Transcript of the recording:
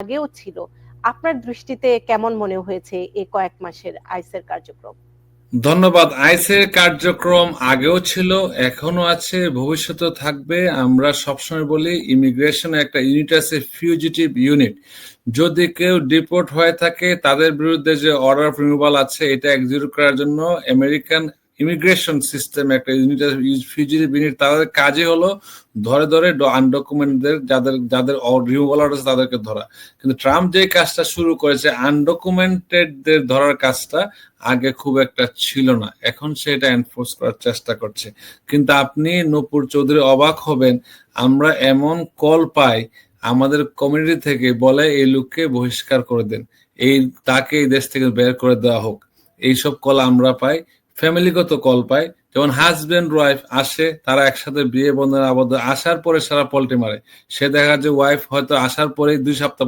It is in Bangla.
আগেও ছিল। আপনার দৃষ্টিতে কেমন মনে হয়েছে এই কয়েক মাসের আইসের কার্যক্রম? ধন্যবাদ। আইসের কার্যক্রম আগেও ছিল এখনও আছে ভবিষ্যতে থাকবে। আমরা সবসময় বলি ইমিগ্রেশন একটা ইউনিট আছে ফিউজিটিভ ইউনিট যদি কেউ ডিপোর্ট হয়ে থাকে, তাদের বিরুদ্ধে যে অর্ডার অফ রিমুভাল আছে, এটা এক্সিকিউট করার জন্য আমেরিকান ইমিগ্রেশন সিস্টেম একটা ইউনিট ফিউজিটিভ ইউনিট তাদের কাজে হলো ধরে ধরে আনডকুমেন্টদের যাদের যাদের রিমুভাল অর্ডার আছে তাদেরকে ধরা। কিন্তু ট্রাম্প যে কাজটা শুরু করেছে আনডকুমেন্টেডদের ধরার কাজটা আগে খুব একটা ছিল না। এখন সেটা এনফোর্স করার চেষ্টা করছে। কিন্তু আপনি নূপুর চৌধুরী অবাক হবেন, আমরা এমন কল পাই আমাদের কমিউনিটি থেকে, বলে এই লোককে বহিষ্কার করে দেন। এই, তাকে এই দেশ থেকে বের করে দেওয়া হোক। এইসব কল আমরা পাই ফ্যামিলিগত কল পায়। যেমন হাজব্যান্ড ওয়াইফ আসে, তারা একসাথে বিয়ে বন্ধনে আবদ্ধ, আসার পরে সারা পল্টি মারে। সে দেখা যায় ওয়াইফ হয়তো আসার পরে দুই সপ্তাহ পরে